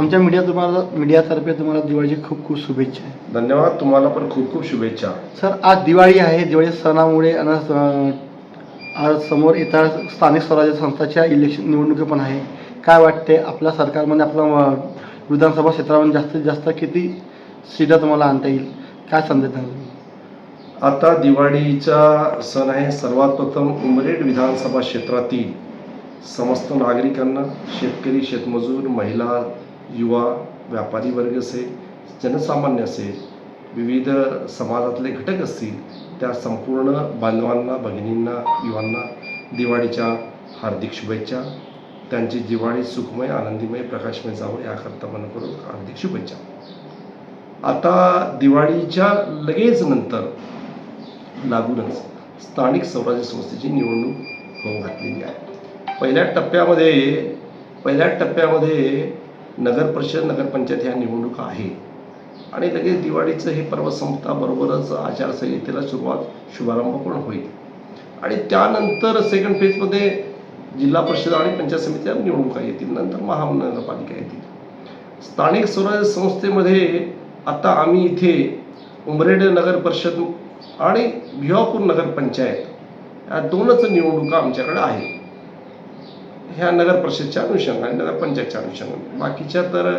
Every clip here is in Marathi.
आमच्या मीडिया तुम्हाला मीडियातर्फे तुम्हाला दिवाळीची खूप खूप शुभेच्छा धन्यवाद तुम्हाला पण खूप खूप शुभेच्छा. सर आज दिवाळी आहे. दिवाळी सणामुळे आणि स- आज समोर येत्या स्थानिक स्वराज्य संस्थाच्या इलेक्शन निवडणुकी पण आहे. काय वाटते आपल्या सरकारमध्ये आपलं अं, विधानसभा क्षेत्रामध्ये जास्तीत जास्त किती सीटा तुम्हाला आणता येईल? काय संदेश द्याल? आता दिवाळीचा सण आहे. सर्वात प्रथम उमरेड विधानसभा क्षेत्रातील समस्त नागरिकांना शेतकरी शेतमजूर महिला युवा व्यापारी वर्ग असेल जनसामान्य असेल विविध समाजातले घटक असतील त्या संपूर्ण बांधवांना भगिनींना युवांना दिवाळीच्या हार्दिक शुभेच्छा. त्यांची दिवाळी सुखमय आनंदीमय प्रकाशमय जावं याकरता मनपूर्वक हार्दिक शुभेच्छा. आता दिवाळीच्या लगेच नंतर लागूनच स्थानिक स्वराज्य संस्थेची निवडणूक होऊ घातलेली आहे. पहिल्या टप्प्यामध्ये पहिल्या टप्प्यामध्ये नगर परिषद नगरपंचायत ह्या निवडणुका आहे आणि लगेच दिवाळीचं हे पर्व संपताबरोबरच आचारसंहितेला सुरुवात शुभारंभ पण होईल. आणि त्यानंतर सेकंड फेजमध्ये जिल्हा परिषद आणि पंचायत समित्या निवडणुका येतील नंतर महानगरपालिका येतील. स्थानिक स्वराज्य संस्थेमध्ये आता आम्ही इथे उमरेड नगर परिषद आणि भिवापूर नगरपंचायत या दोनच निवडणुका आमच्याकडे आहे ह्या नगर परिषदच्या अनुषंगाने नगरपंचायतच्या अनुषंगाने. बाकीच्या तर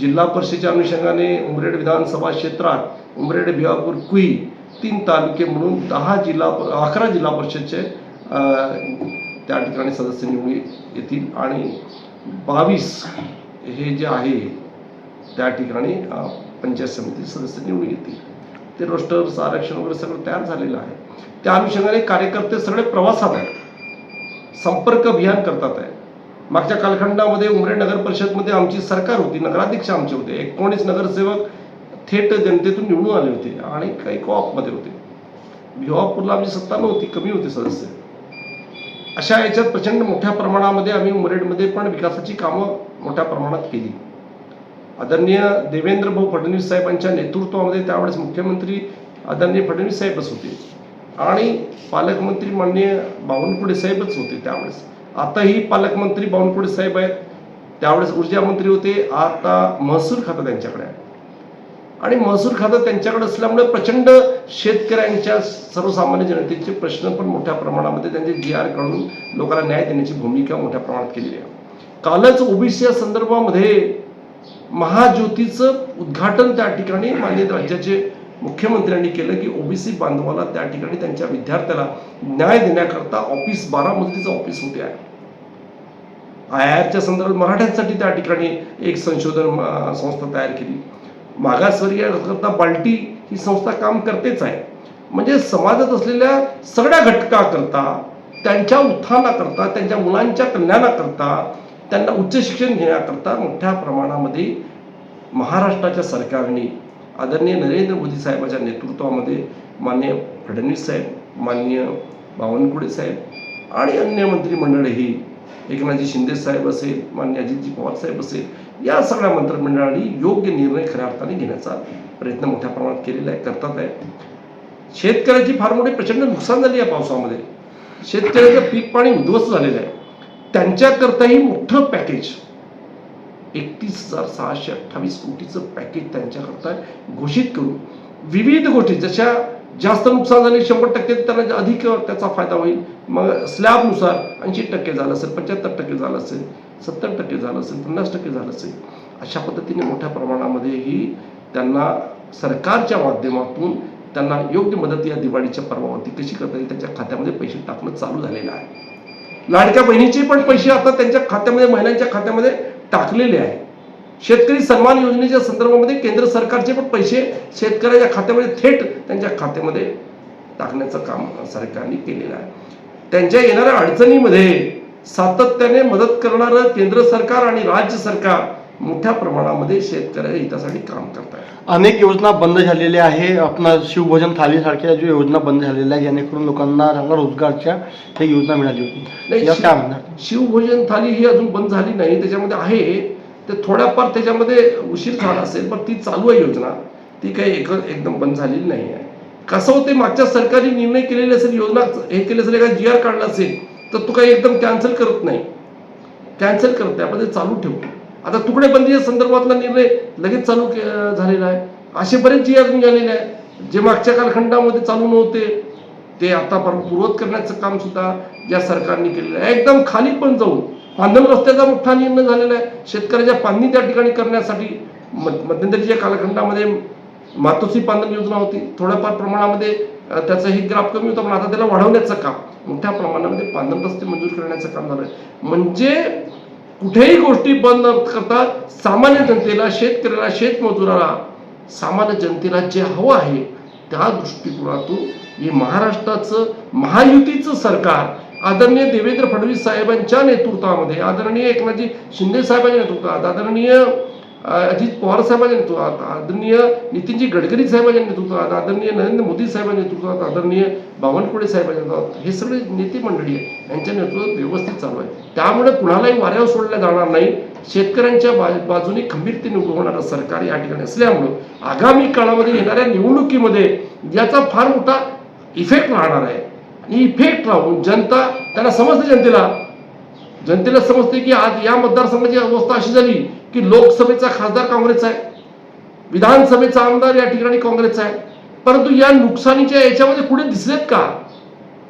जिल्हा परिषदेच्या अनुषंगाने उमरेड विधानसभा क्षेत्रात उमरेड भिवापूर कुई तीन तालुके म्हणून दहा जिल्हा अकरा जिल्हा परिषदचे त्या ठिकाणी सदस्य निवडून येतील. आणि बावीस हे जे आहे त्या ठिकाणी पंचायत समिती सदस्य निवडून येतील. ते रोस्टर्स आरक्षण वगैरे सगळं तयार झालेलं आहे. त्या अनुषंगाने कार्यकर्ते सगळे प्रवासात आहेत. संपर्क अभियान करतात आहे मागच्या कालखंडामध्ये उमरेड नगर परिषदमध्ये आमची सरकार होती नगराध्यक्ष आमचे होते. एकोणीस नगरसेवक थेट जनतेतून निवडून आले होते आणि काही कॉपमध्ये होते. भिवापूरला आमची सत्ता नव्हती कमी होते सदस्य. अशा याच्यात प्रचंड मोठ्या प्रमाणामध्ये आम्ही उमरेडमध्ये पण विकासाची कामं मोठ्या प्रमाणात केली. आदरणीय देवेंद्र भाऊ फडणवीस साहेबांच्या नेतृत्वामध्ये त्यावेळेस मुख्यमंत्री आदरणीय फडणवीस साहेबच होते. आणि पालकमंत्री माननीय बावनकुळे साहेबच होते त्यावेळेस. आताही पालकमंत्री बावनकुळे साहेब आहेत. त्यावेळेस ऊर्जा मंत्री होते. आता महसूल खातं त्यांच्याकडे आहे. आणि महसूल खातं त्यांच्याकडे असल्यामुळे प्रचंड शेतकऱ्यांच्या सर्वसामान्य जनतेचे प्रश्न पण मोठ्या प्रमाणामध्ये त्यांचे जी आर काढून लोकांना न्याय देण्याची भूमिका मोठ्या प्रमाणात केलेली आहे. कालच ओबीसी या संदर्भामध्ये महाज्योतीचं उद्घाटन त्या ठिकाणी माननीय राज्याचे मुख्यमंत्र्यांनी केलं की ओबीसी बांधवाला त्या ठिकाणी त्यांच्या विद्यार्थ्याला न्याय देण्याकरता ऑफिस बारा मजलीचं ऑफिस होते. आहे आय आरच्या संदर्भात मराठ्यांसाठी त्या ठिकाणी एक संशोधन संस्था तयार केली. मागासवर्गीयांकरता बाल्टी ही संस्था काम करतेच आहे. म्हणजे समाजात असलेल्या सगळ्या घटकाकरता त्यांच्या उत्थानाकरता त्यांच्या मुलांच्या कल्याणाकरता त्यांना उच्च शिक्षण घेण्याकरता मोठ्या प्रमाणामध्ये महाराष्ट्राच्या सरकारने आदरणीय नरेंद्र मोदी साहेबाच्या नेतृत्वामध्ये माननीय फडणवीस साहेब माननीय बावनकुळे साहेब आणि अन्य मंत्रिमंडळही एकनाथजी शिंदे साहेब असेल मान्य अजितजी पवार साहेब असेल या सगळ्या मंत्रिमंडळाने योग्य निर्णय खऱ्या अर्थाने घेण्याचा प्रयत्न मोठ्या प्रमाणात केलेला आहे करतात आहे. शेतकऱ्याची फार मोठी प्रचंड नुकसान झाली या पावसामध्ये. शेतकऱ्याचं पीक पाणी उद्ध्वस्त झालेलं आहे. त्यांच्याकरताही मोठं पॅकेज एकतीस हजार सहाशे अठ्ठावीस कोटीचं पॅकेज त्यांच्याकरता घोषित करून विविध गोष्टी जशा जास्त नुकसान झाले शंभर टक्के त्यांना अधिक त्याचा फायदा होईल. मग स्लॅबनुसार ऐंशी टक्के झालं असेल पंच्याहत्तर टक्के झालं असेल सत्तर टक्के झालं असेल पन्नास टक्के झालं असेल अशा पद्धतीने मोठ्या प्रमाणामध्येही त्यांना सरकारच्या माध्यमातून त्यांना योग्य मदत या दिवाळीच्या पर्वावरती कशी करता येईल त्यांच्या खात्यामध्ये पैसे टाकणं चालू झालेलं आहे. लाडक्या बहिणीचे पण पैसे आता त्यांच्या खात्यामध्ये महिलांच्या खात्यामध्ये टाकलेले आहे. शेतकरी सन्मान योजनेच्या संदर्भामध्ये केंद्र सरकारचे पण पैसे शेतकऱ्याच्या खात्यामध्ये थेट त्यांच्या खात्यामध्ये टाकण्याचं काम सरकारने केलेलं आहे. त्यांच्या येणाऱ्या अडचणीमध्ये सातत्याने मदत करणारं केंद्र सरकार आणि राज्य सरकार मोठ्या प्रमाणामध्ये शेतकऱ्याच्या हितासाठी काम करत आहे अनेक योजना बंद झालेल्या आहे. आपला शिवभोजन थालीसारख्या ज्या योजना बंद झालेल्या आहे जेणेकरून लोकांना चांगला रोजगारच्या एक योजना मिळाली होती. यात काय म्हणणार शिवभोजन थाली ही अजून बंद झाली नाही. त्याच्यामध्ये आहे ते थोड्याफार त्याच्यामध्ये उशीर झाला असेल पण ती चालू आहे योजना. ती काही एक एकदम बंद झालेली नाही आहे. कसं होते मागच्या सरकारी निर्णय केलेले असेल योजना हे केले असेल एखादा जी आर काढला असेल तर तो काही एकदम कॅन्सल करत नाही. कॅन्सल करत नाही. आपण ते चालू ठेवतो. आता तुकडेबंदीच्या संदर्भातला निर्णय लगेच चालू के- झालेला आहे. असे बरेच जी अजून झालेले आहे. जे मागच्या कालखंडामध्ये चालू नव्हते ते आता पर- पूर्वत करण्याचं काम सुद्धा या सरकारने केलेलं आहे. एकदम खाली पण जाऊन पांधन रस्त्याचा मोठा निर्णय झालेला आहे. शेतकऱ्याच्या पाणी त्या ठिकाणी करण्यासाठी मध्यंतरीच्या कालखंडामध्ये मातोश्री पांधन योजना होती. थोड्याफार प्रमाणामध्ये त्याचा हे ग्राफ कमी होता पण आता त्याला वाढवण्याचं काम मोठ्या प्रमाणामध्ये पांधन रस्ते मंजूर करण्याचं काम झालं म्हणजे कुठेही गोष्टी बंद न करता सामान्य जनतेला शेतकऱ्याला शेतमजुराला सामान्य जनतेला जे हवं आहे त्या दृष्टिकोनातून हे महाराष्ट्राचं महायुतीचं सरकार आदरणीय देवेंद्र फडणवीस साहेबांच्या नेतृत्वामध्ये आदरणीय एकनाथजी शिंदे साहेबांच्या नेतृत्वात आदरणीय अजित पवार साहेबांच्या नेतृत्वात आदरणीय नितीनजी गडकरी साहेबांच्या नेतृत्वात आदरणीय नरेंद्र मोदी साहेबांच्या नेतृत्वात आदरणीय बावनकुळे साहेबांच्या नेतृत्वात हे सगळे नेते मंडळी आहे यांच्या नेतृत्वात व्यवस्थित चालू आहे त्यामुळे कुणालाही वाऱ्यावर सोडल्या जाणार नाही. शेतकऱ्यांच्या बाजूने खंबीरतेने उभं होणारं सरकार या ठिकाणी असल्यामुळं आगामी काळामध्ये येणाऱ्या निवडणुकीमध्ये याचा फार मोठा इफेक्ट राहणार आहे. आणि इफेक्ट राहून जनता त्यांना समजते जनतेला जनतेला समजते की आज या मतदारसंघाची अवस्था अशी झाली की लोकसभेचा खासदार काँग्रेसचा आहे. विधानसभेचा आमदार या ठिकाणी काँग्रेसचा आहे. परंतु या नुकसानीच्या याच्यामध्ये कुठे दिसलेत का?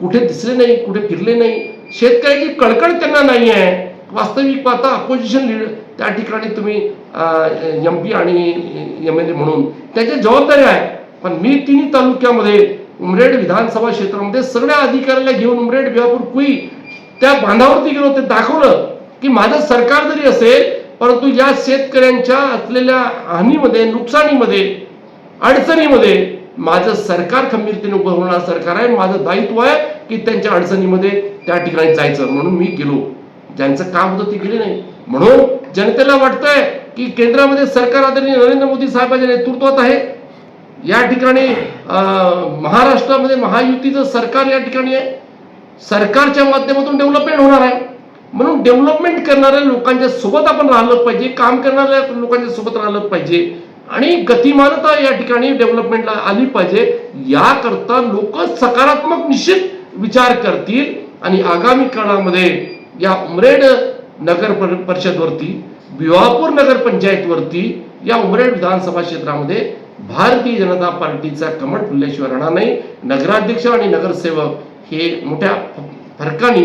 कुठे दिसले नाही कुठे फिरले नाही? शेतकऱ्याची कळकळ त्यांना नाही आहे. वास्तविक पाहता अपोजिशन लीडर त्या ठिकाणी तुम्ही एम पी आणि एम एल ए म्हणून त्याच्या जबाबदारी आहे पण मी तिन्ही तालुक्यामध्ये उमरेड विधानसभा क्षेत्रामध्ये सगळ्या अधिकाऱ्याला घेऊन उमरेड बिहापूर कुई त्या बांधावरती गेलो ते दाखवलं की माझं सरकार जरी असेल परंतु या शेतकऱ्यांच्या असलेल्या हानीमध्ये नुकसानीमध्ये अडचणीमध्ये माझं सरकार खंबीरतेने उभं होणार सरकार आहे. माझं दायित्व आहे की त्यांच्या अडचणीमध्ये त्या ठिकाणी जायचं. म्हणून मी गेलो. ज्यांचं काम होतं ते गेले नाही. म्हणून जनतेला वाटतंय की केंद्रामध्ये सरकार आदरणीय नरेंद्र मोदी साहेबांच्या नेतृत्वात आहे. या ठिकाणी अं, महाराष्ट्रामध्ये महायुतीचं सरकार या ठिकाणी आहे. सरकारच्या माध्यमातून डेव्हलपमेंट होणार आहे. म्हणून डेव्हलपमेंट करणाऱ्या लोकांच्या सोबत आपण राहिलं पाहिजे काम करणाऱ्या लोकांच्या सोबत राहिलं पाहिजे आणि गतिमानता या ठिकाणी डेव्हलपमेंटला आली पाहिजे. याकरता लोक सकारात्मक निश्चित विचार करतील आणि आगामी काळामध्ये या उमरेड नगर परिषदवरती भिवापूर नगर पंचायतवरती या उमरेड विधानसभा क्षेत्रामध्ये भारतीय जनता पार्टीचा कमट फुलल्याशिवाय राहणार नाही. नगराध्यक्ष आणि नगरसेवक हे मोठ्या फरकाने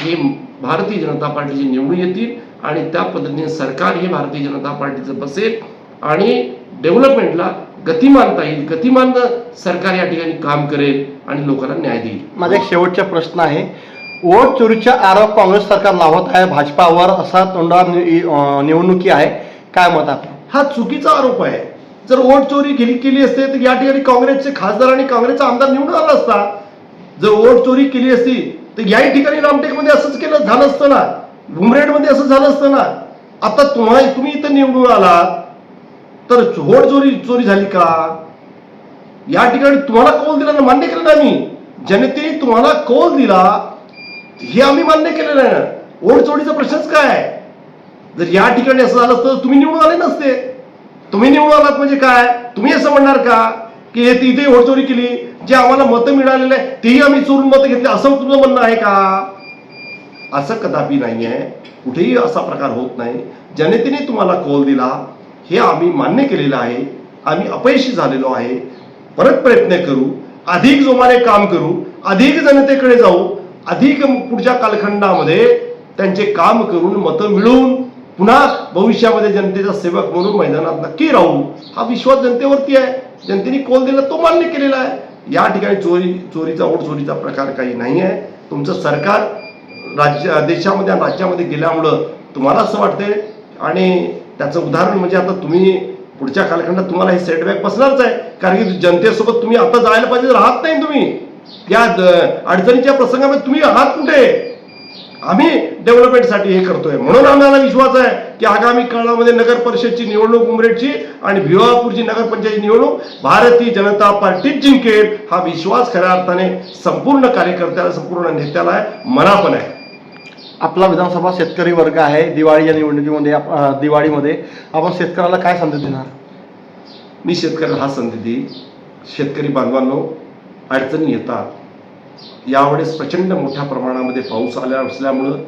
हे भारतीय जनता पार्टीचे निवडून येतील आणि त्या पद्धतीने सरकार हे भारतीय जनता पार्टीचं बसेल आणि डेव्हलपमेंटला गतिमानता येईल गतिमान सरकार या ठिकाणी काम करेल आणि लोकांना न्याय देईल. माझा एक शेवटचा प्रश्न आहे. वोट चोरीचा आरोप काँग्रेस सरकार लावत आहे भाजपावर असा तोंडा निवडणुकी आहे. काय मत आपलं? हा चुकीचा आरोप आहे. जर वोट चोरी केली केली असते तर या ठिकाणी काँग्रेसचे खासदार आणि काँग्रेसचा आमदार निवडून आला असता जर वोट चोरी केली असती तर याही ठिकाणी रामटेकमध्ये असंच केलं झालं असतं ना. घुमरेडमध्ये असं झालं असतं ना. आता तुम्हा तुम्ही इथं निवडून आलात तर वोट चोरी चोरी झाली का? या ठिकाणी तुम्हाला कौल दिला ना मान्य केलं ना आम्ही. जनतेने तुम्हाला कौल दिला हे आम्ही मान्य केलेलं आहे ना. वोट चोरीचा प्रश्नच काय जर या ठिकाणी असं झालं असतं तुम्ही निवडून आले नसते. तुम्ही निवडून आलात म्हणजे काय? तुम्ही असं म्हणणार का? की हे तिथे होडचोरी केली जे आम्हाला मतं मिळालेले आहे तेही आम्ही चोरून मतं घेतले असं तुझं म्हणणं आहे का? असं कदापि नाही आहे कुठेही असा प्रकार होत नाही. जनतेने तुम्हाला कॉल दिला हे आम्ही मान्य केलेलं आहे. आम्ही अपयशी झालेलो आहे. परत प्रयत्न करू. अधिक जोमाने काम करू. अधिक जनतेकडे जाऊ. अधिक पुढच्या कालखंडामध्ये त्यांचे काम करून मतं मिळवून पुन्हा भविष्यामध्ये जनतेचा सेवक म्हणून मैदानात नक्की राहू. हा विश्वास जनतेवरती आहे. जनतेने कौल दिला तो मान्य केलेला आहे. या ठिकाणी चोरी चोरीचा ओढ चोरीचा प्रकार काही नाही आहे. तुमचं सरकार राज्य देशामध्ये आणि राज्यामध्ये गेल्यामुळं तुम्हाला असं वाटतंय. आणि त्याचं उदाहरण म्हणजे आता तुम्ही पुढच्या कालखंडात तुम्हाला हे सेटबॅक बसणारच आहे. कारण की जनतेसोबत तुम्ही आता जायला पाहिजे राहत नाही तुम्ही. या अडचणीच्या प्रसंगामध्ये तुम्ही आहात कुठे? आम्ही डेव्हलपमेंटसाठी हे करतोय. म्हणून आम्हाला विश्वास आहे की आगामी काळामध्ये नगर परिषदची निवडणूक उमरेडची आणि भिवापूरची नगरपंचायत निवडणूक भारतीय जनता पार्टीच जिंकेल हा विश्वास खऱ्या अर्थाने संपूर्ण कार्यकर्त्याला संपूर्ण नेत्याला आहे मला पण आहे. आपला विधानसभा शेतकरी वर्ग आहे दिवाळी या निवडणुकीमध्ये दिवाळीमध्ये. आपण शेतकऱ्याला काय संदेश देणार? मी शेतकऱ्याला हा संधी देईन. शेतकरी बांधवांनो अडचणी येतात. यावेळेस प्रचंड मोठ्या प्रमाणामध्ये पाऊस आल्या असल्यामुळं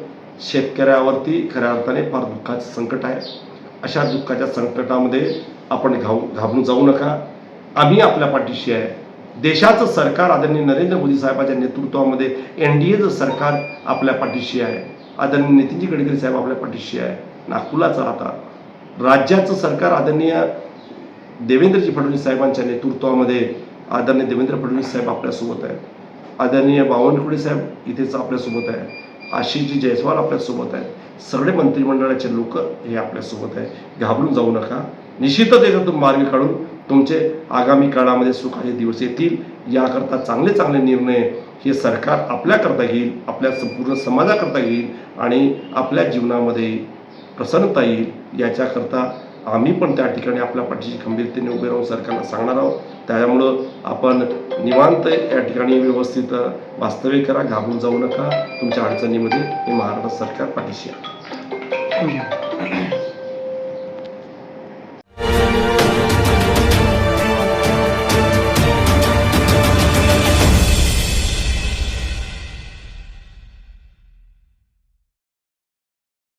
शेतकऱ्यावरती खऱ्या अर्थाने फार दुःखाचं संकट आहे. अशा दुःखाच्या संकटामध्ये आपण घाऊ घाबरून जाऊ नका. आम्ही आपल्या पाठीशी आहे. देशाचं सरकार आदरणीय नरेंद्र मोदी साहेबांच्या नेतृत्वामध्ये एन डी एचं सरकार आपल्या पाठीशी आहे. आदरणीय नितीनजी गडकरी साहेब आपल्या पाठीशी आहे. नागपुराचं राहतात राज्याचं सरकार आदरणीय देवेंद्रजी फडणवीस साहेबांच्या नेतृत्वामध्ये आदरणीय देवेंद्र फडणवीस साहेब आपल्यासोबत आहेत. आदरणीय बावनकुळे साहेब इथेच आपल्यासोबत आहे आशिषजी जयस्वाल आपल्यासोबत आहेत. सगळे मंत्रिमंडळाचे लोक हे आपल्यासोबत आहे घाबरून जाऊ नका. निश्चितच याच्यातून मार्ग काढून तुमचे आगामी काळामध्ये सुखाचे दिवस येतील. याकरता चांगले चांगले निर्णय हे सरकार आपल्याकरता घेईल आपल्या संपूर्ण समाजाकरता घेईल आणि आपल्या जीवनामध्ये प्रसन्नता येईल. याच्याकरता आम्ही पण त्या ठिकाणी आपल्या पाठीशी खंबीरतेने उभे राहून सरकारला सांगणार आहोत. त्यामुळं आपण निवांत या ठिकाणी व्यवस्थित वास्तव्य करा घाबरून जाऊ नका. तुमच्या अडचणीमध्ये हे महाराष्ट्र सरकार पाठीशी आहे.